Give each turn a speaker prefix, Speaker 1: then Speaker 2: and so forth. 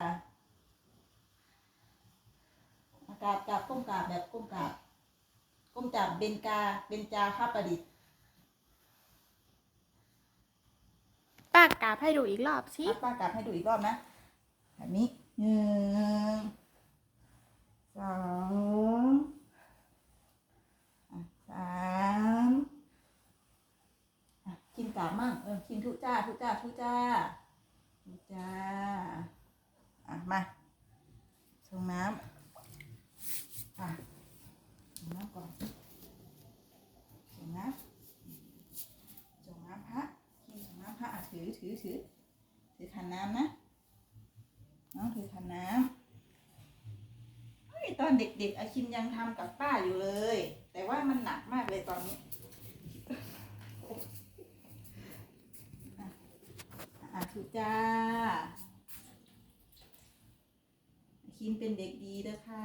Speaker 1: อากาศกราบก้มกราบแบบก้มกราบก้มจับเบญกาเบญจาข้าประดิษฐ์
Speaker 2: ป้ากราบให้ดูอีกรอบสิ
Speaker 1: อะป้ากราบให้ดูอีกรอบนะแบบนี้หนึ่งสองอะสามอะกินกราบมั่งเออกินทุจ้าทุจ้าทุจ้าทุจ้าอะ มาชงน้ำอะชงน้ำก่อนชงน้ำชงน้ำพระกินชงน้ำพระอะถือถือถือถือขันน้ำนะน้องถือขันน้ำเฮ้ยตอนเด็กๆอาคินยังทำกับป้าอยู่เลย แต่ว่ามันหนักมากเลยตอนนี้อะอะถูกจ้า คินเป็นเด็กดีนะคะ